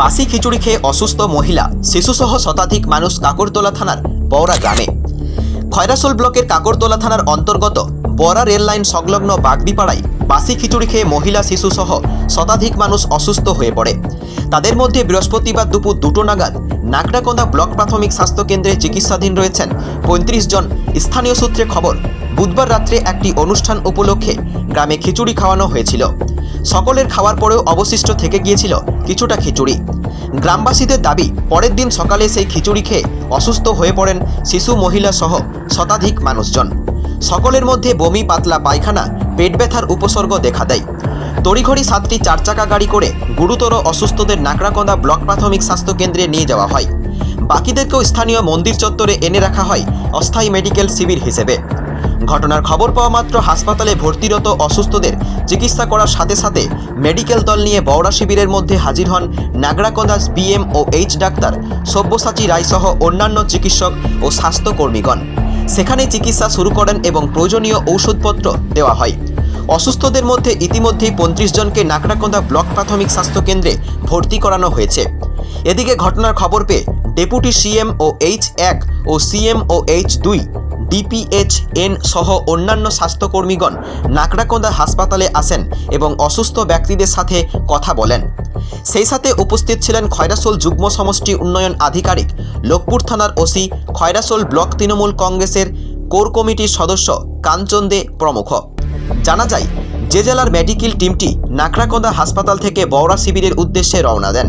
বাসি খিচুড়ি খেয়ে অসুস্থ মহিলা, শিশুসহ শতাধিক মানুষ কাকরতলা থানার বওড়া গ্রামে। খয়রাসোল ব্লকের কাকরতলা থানার অন্তর্গত বরা রেললাইন সংলগ্ন বাগদিপাড়ায় বাসি খিচুড়ি খেয়ে মহিলা, শিশুসহ শতাধিক মানুষ অসুস্থ হয়ে পড়ে। তাদের মধ্যে বৃহস্পতিবার দুপুর দুটো নাগাদ নাকড়াকন্দা ব্লক প্রাথমিক স্বাস্থ্য কেন্দ্রে চিকিৎসাধীন রয়েছেন পঁয়ত্রিশ জন স্থানীয় সূত্রে খবর, বুধবার রাত্রে একটি অনুষ্ঠান উপলক্ষে গ্রামে খিচুড়ি খাওয়ানো হয়েছিল। সকলের খাওয়ার পরেও অবশিষ্ট থেকে গিয়েছিল কিছুটা খিচুড়ি। গ্রামবাসীদের দাবি, পরের দিন সকালে সেই খিচুড়ি খেয়ে অসুস্থ হয়ে পড়েন শিশু, মহিলা সহ শতাধিক মানুষজন। সকলের মধ্যে বমি, পাতলা পায়খানা, পেট ব্যথার উপসর্গ দেখা দেয়। তড়িঘড়ি সাতটি চারচাকা গাড়ি করে গুরুতর অসুস্থদের নাকড়াকন্দা ব্লক প্রাথমিক স্বাস্থ্য কেন্দ্রে নিয়ে যাওয়া হয়। বাকিদেরকেও স্থানীয় মন্দির চত্বরে এনে রাখা হয় অস্থায়ী মেডিকেল শিবির হিসেবে। ঘটনার খবর পাওয়া মাত্র হাসপাতালে ভর্তিরত অসুস্থদের চিকিৎসা করার সাথে সাথে মেডিকেল দল নিয়ে বওড়া শিবিরের মধ্যে হাজির হন Nagrakanda BM O H doctor Sabyasachi রায়সহ অন্যান্য চিকিৎসক ও স্বাস্থ্যকর্মীগণ। সেখানে চিকিৎসা শুরু করেন এবং প্রয়োজনীয় ঔষধপত্র দেওয়া হয়। অসুস্থদের মধ্যে ইতিমধ্যেই পঁয়ত্রিশ জনকে নাকড়াকন্দা ব্লক প্রাথমিক স্বাস্থ্য কেন্দ্রে ভর্তি করানো হয়েছে। এদিকে ঘটনার খবর পেয়ে ডেপুটি সিএম ও এইচ এক ও সিএম ও এইচ দুই ডিপিএইচএন সহ অন্যান্য স্বাস্থ্যকর্মীগণ নাকড়াকন্দা হাসপাতালে আসেন এবং অসুস্থ ব্যক্তিদের সাথে কথা বলেন। সেই সাথে উপস্থিত ছিলেন খয়রাসোল যুগ্ম সমষ্টি উন্নয়ন আধিকারিক, লোকপুর থানার ওসি খয়রাসোল ব্লক তৃণমূল কংগ্রেসের কোর কমিটির সদস্য কাঞ্চন দে প্রমুখ। জানা যায়, যে জেলার মেডিকেল টিমটি নাকড়াকন্দা হাসপাতাল থেকে বওড়া শিবিরের উদ্দেশ্যে রওনা দেন।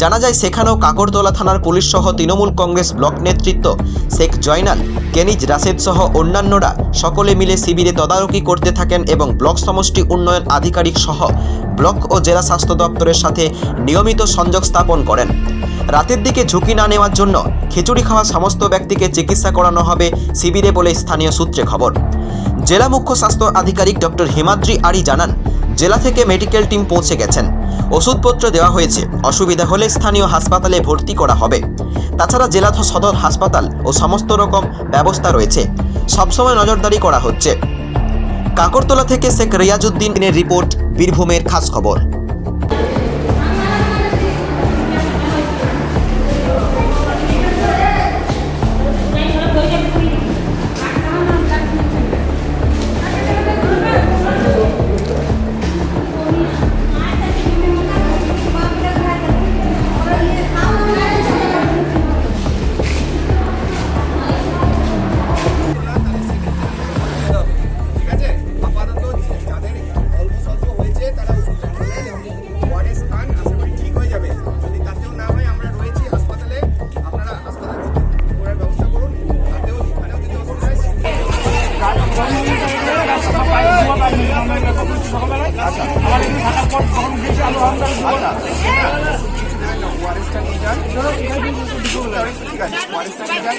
জানা যায় সেখানেও কাকরতলা থানার পুলিশ সহ তৃণমূল কংগ্রেস ব্লক নেতৃত্ব, শেখ জয়নাল, কেনিজ রাশেদ সহ অন্যান্যরা সকলে মিলে শিবিরে তদারকি করতে থাকেন এবং ব্লক সমষ্টি উন্নয়ন আধিকারিক সহ ব্লক ও জেলা স্বাস্থ্য দপ্তরের সাথে নিয়মিত সংযোগ স্থাপন করেন। রাতের দিকে ঝুঁকি না নেওয়ার জন্য খিচুড়ি খাওয়া সমস্ত ব্যক্তিকে চিকিৎসা করানো হবে শিবিরে বলে স্থানীয় সূত্রে খবর। জেলা মুখ্য স্বাস্থ্য আধিকারিক ডক্টর হিমাদ্রি আরি জানান জেলা থেকে মেডিকেল টিম পৌঁছে গেছেন। ওষুধপত্র দেওয়া হয়েছে। অসুবিধা হলে স্থানীয় হাসপাতালে ভর্তি করা হবে। তাছাড়া জেলা সদর হাসপাতাল ও সমস্ত রকম ব্যবস্থা রয়েছে। সবসময় নজরদারি করা হচ্ছে। কাকরতলা থেকে শেখ রিয়াজউদ্দিনের রিপোর্ট, বীরভূমের খাস খবর। ওয়ারেসটা নিয়ে যান ঠিক আছে ওয়ারেসটা নিয়ে যান